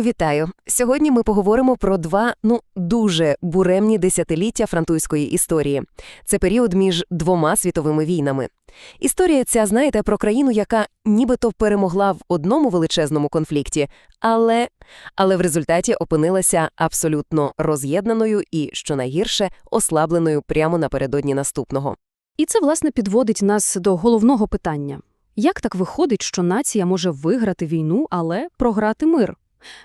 Вітаю! Сьогодні ми поговоримо про два ну дуже буремні десятиліття французької історії. Це період між двома світовими війнами. Історія ця, знаєте, про країну, яка нібито перемогла в одному величезному конфлікті, але, але в результаті опинилася абсолютно роз'єднаною і, що найгірше, ослабленою прямо напередодні наступного. І це, власне, підводить нас до головного питання. Як так виходить, що нація може виграти війну, але програти мир?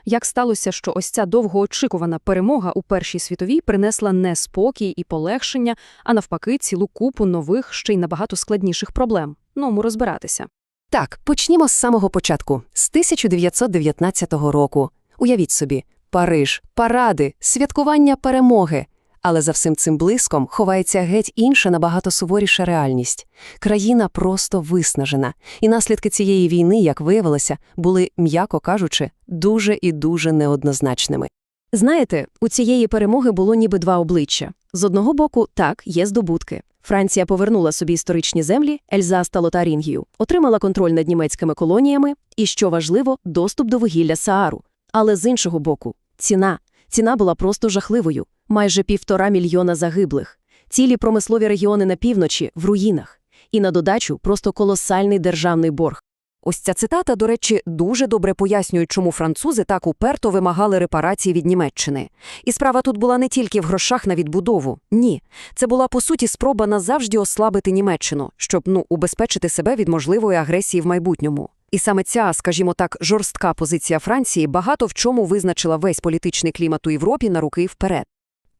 Як сталося, що ось ця довгоочікувана перемога у Першій світовій принесла не спокій і полегшення, а навпаки цілу купу нових, ще й набагато складніших проблем? Ну, ми розбиратися. Так, почнімо з самого початку, з 1919 року. Уявіть собі, Париж, паради, святкування перемоги. Але за всім цим блиском ховається геть інша набагато суворіша реальність. Країна просто виснажена, і наслідки цієї війни, як виявилося, були, м'яко кажучи, дуже і дуже неоднозначними. Знаєте, у цієї перемоги було ніби два обличчя. З одного боку, так, є здобутки. Франція повернула собі історичні землі, Ельза стало Тарінгію, отримала контроль над німецькими колоніями і, що важливо, доступ до вугілля Саару. Але з іншого боку, ціна. Ціна була просто жахливою. Майже півтора мільйона загиблих, цілі промислові регіони на півночі в руїнах, і на додачу просто колосальний державний борг. Ось ця цитата, до речі, дуже добре пояснює, чому французи так уперто вимагали репарації від Німеччини. І справа тут була не тільки в грошах на відбудову. Ні. Це була, по суті, спроба назавжди ослабити Німеччину, щоб ну, убезпечити себе від можливої агресії в майбутньому. І саме ця, скажімо так, жорстка позиція Франції багато в чому визначила весь політичний клімат у Європі на руки вперед.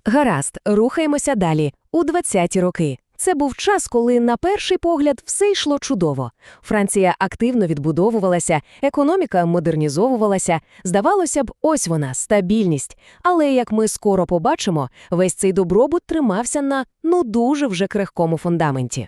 Гаразд, рухаємося далі. У 20-ті роки. Це був час, коли, на перший погляд, все йшло чудово. Франція активно відбудовувалася, економіка модернізовувалася. Здавалося б, ось вона, стабільність. Але, як ми скоро побачимо, весь цей добробут тримався на ну дуже вже крихкому фундаменті.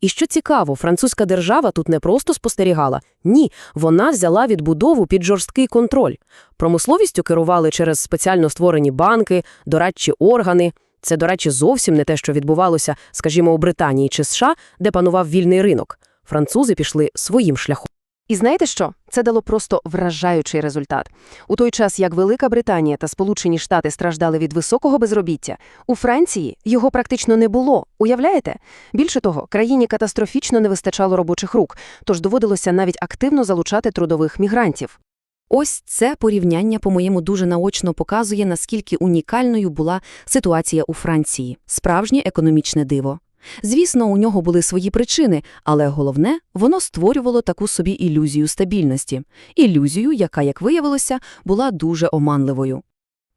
І що цікаво, французька держава тут не просто спостерігала. Ні, вона взяла відбудову під жорсткий контроль. Промисловістю керували через спеціально створені банки, дорадчі органи. Це, до речі, зовсім не те, що відбувалося, скажімо, у Британії чи США, де панував вільний ринок. Французи пішли своїм шляхом. І знаєте що? Це дало просто вражаючий результат. У той час, як Велика Британія та Сполучені Штати страждали від високого безробіття, у Франції його практично не було. Уявляєте? Більше того, країні катастрофічно не вистачало робочих рук, тож доводилося навіть активно залучати трудових мігрантів. Ось це порівняння, по-моєму, дуже наочно показує, наскільки унікальною була ситуація у Франції, справжнє економічне диво. Звісно, у нього були свої причини, але головне, воно створювало таку собі ілюзію стабільності, ілюзію, яка, як виявилося, була дуже оманливою.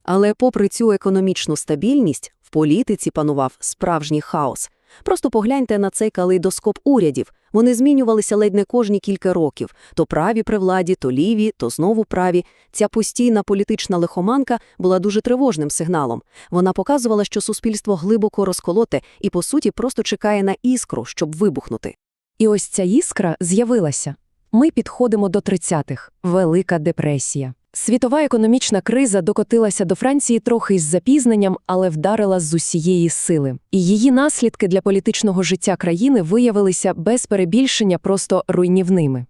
Але попри цю економічну стабільність, в політиці панував справжній хаос. Просто погляньте на цей калейдоскоп урядів. Вони змінювалися ледь не кожні кілька років. То праві при владі, то ліві, то знову праві. Ця постійна політична лихоманка була дуже тривожним сигналом. Вона показувала, що суспільство глибоко розколоте і, по суті, просто чекає на іскру, щоб вибухнути. І ось ця іскра з'явилася. Ми підходимо до 30-х. Велика депресія. Світова економічна криза докотилася до Франції трохи із запізненням, але вдарила з усієї сили. І її наслідки для політичного життя країни виявилися без перебільшення просто руйнівними.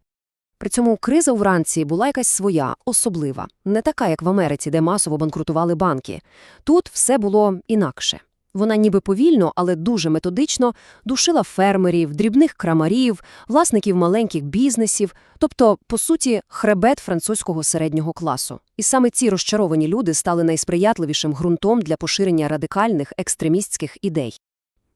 При цьому криза у Франції була якась своя, особлива, не така, як в Америці, де масово банкрутували банки. Тут все було інакше. Вона ніби повільно, але дуже методично душила фермерів, дрібних крамарів, власників маленьких бізнесів, тобто, по суті, хребет французького середнього класу. І саме ці розчаровані люди стали найсприятливішим ґрунтом для поширення радикальних екстремістських ідей.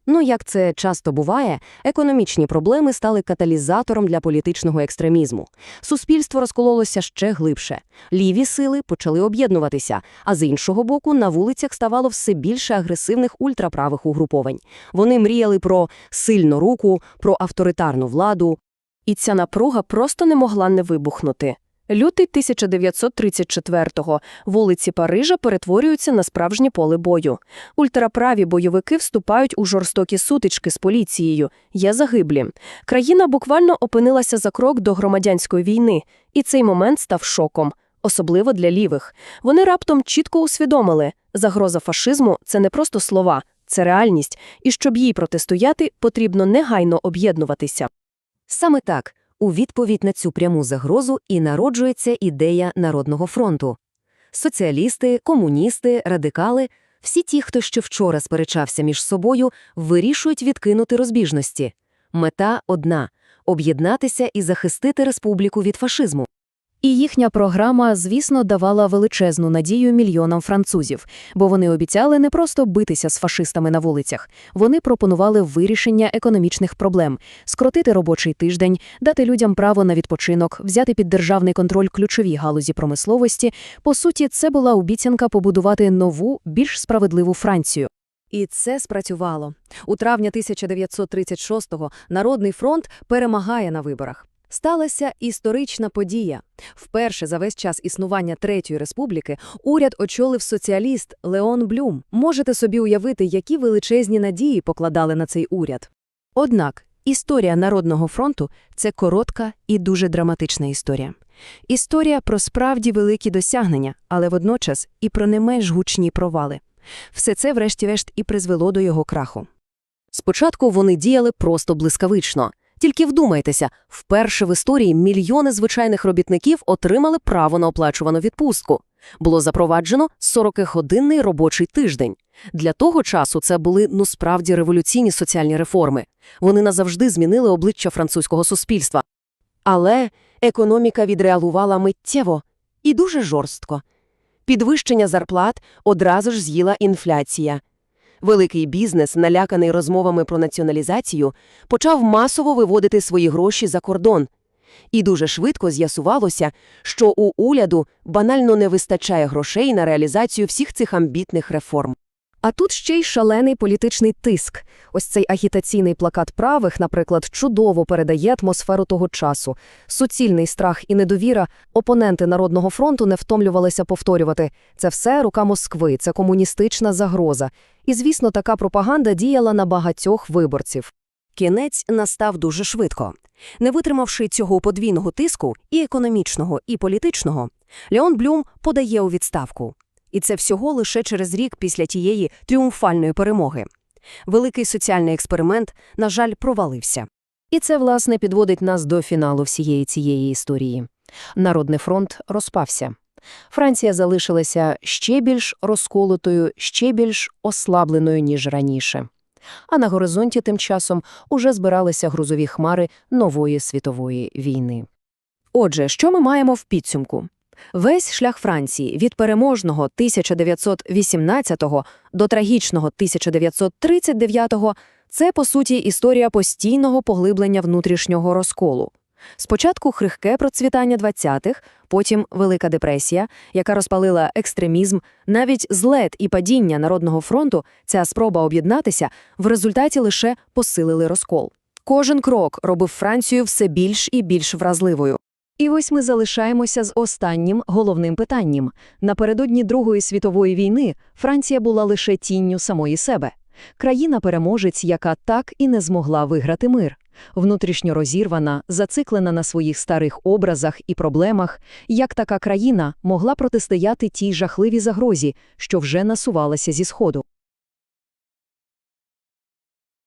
Ну, як це часто буває, економічні проблеми стали каталізатором для політичного екстремізму. Суспільство розкололося ще глибше. Ліві сили почали об'єднуватися, а з іншого боку, на вулицях ставало все більше агресивних ультраправих угруповань. Вони мріяли про сильну руку, про авторитарну владу. І ця напруга просто не могла не вибухнути. Лютий 1934-го вулиці Парижа перетворюються на справжнє поле бою. Ультраправі бойовики вступають у жорстокі сутички з поліцією. Є загиблі. Країна буквально опинилася за крок до громадянської війни, і цей момент став шоком, особливо для лівих. Вони раптом чітко усвідомили, загроза фашизму це не просто слова, це реальність, і щоб їй протистояти, потрібно негайно об'єднуватися. Саме так. У відповідь на цю пряму загрозу і народжується ідея Народного фронту. Соціалісти, комуністи, радикали – всі ті, хто ще вчора сперечався між собою, вирішують відкинути розбіжності. Мета одна – об'єднатися і захистити республіку від фашизму. І їхня програма, звісно, давала величезну надію мільйонам французів, бо вони обіцяли не просто битися з фашистами на вулицях, вони пропонували вирішення економічних проблем, скоротити робочий тиждень, дати людям право на відпочинок, взяти під державний контроль ключові галузі промисловості. По суті, це була обіцянка побудувати нову, більш справедливу Францію. І це спрацювало. У травні 1936-го Народний фронт перемагає на виборах. Сталася історична подія. Вперше за весь час існування Третьої республіки уряд очолив соціаліст Леон Блюм. Можете собі уявити, які величезні надії покладали на цей уряд. Однак історія Народного фронту – це коротка і дуже драматична історія. Історія про справді великі досягнення, але водночас і про не менш гучні провали. Все це, врешті-решт, і призвело до його краху. Спочатку вони діяли просто блискавично. Тільки вдумайтеся, вперше в історії мільйони звичайних робітників отримали право на оплачувану відпустку. Було запроваджено 40-годинний робочий тиждень. Для того часу це були ну справді революційні соціальні реформи. Вони назавжди змінили обличчя французького суспільства. Але економіка відреагувала миттєво і дуже жорстко. Підвищення зарплат одразу ж з'їла інфляція. Великий бізнес, наляканий розмовами про націоналізацію, почав масово виводити свої гроші за кордон. І дуже швидко з'ясувалося, що у уряду банально не вистачає грошей на реалізацію всіх цих амбітних реформ. А тут ще й шалений політичний тиск. Ось цей агітаційний плакат правих, наприклад, чудово передає атмосферу того часу. Суцільний страх і недовіра опоненти Народного фронту не втомлювалися повторювати. Це все рука Москви, це комуністична загроза. І, звісно, така пропаганда діяла на багатьох виборців. Кінець настав дуже швидко. Не витримавши цього подвійного тиску, і економічного, і політичного, Леон Блюм подає у відставку. І це всього лише через рік після тієї тріумфальної перемоги. Великий соціальний експеримент, на жаль, провалився. І це, власне, підводить нас до фіналу всієї цієї історії. Народний фронт розпався. Франція залишилася ще більш розколотою, ще більш ослабленою, ніж раніше. А на горизонті тим часом уже збиралися грузові хмари нової світової війни. Отже, що ми маємо в підсумку? Весь шлях Франції від переможного 1918 до трагічного 1939 – це, по суті, історія постійного поглиблення внутрішнього розколу. Спочатку хрихке процвітання 20-х, потім Велика депресія, яка розпалила екстремізм, навіть злет і падіння Народного фронту, ця спроба об'єднатися, в результаті лише посилили розкол. Кожен крок робив Францію все більш і більш вразливою. І ось ми залишаємося з останнім головним питанням. Напередодні Другої світової війни Франція була лише тінню самої себе. Країна-переможець, яка так і не змогла виграти мир. Внутрішньо розірвана, зациклена на своїх старих образах і проблемах, як така країна могла протистояти тій жахливій загрозі, що вже насувалася зі Сходу.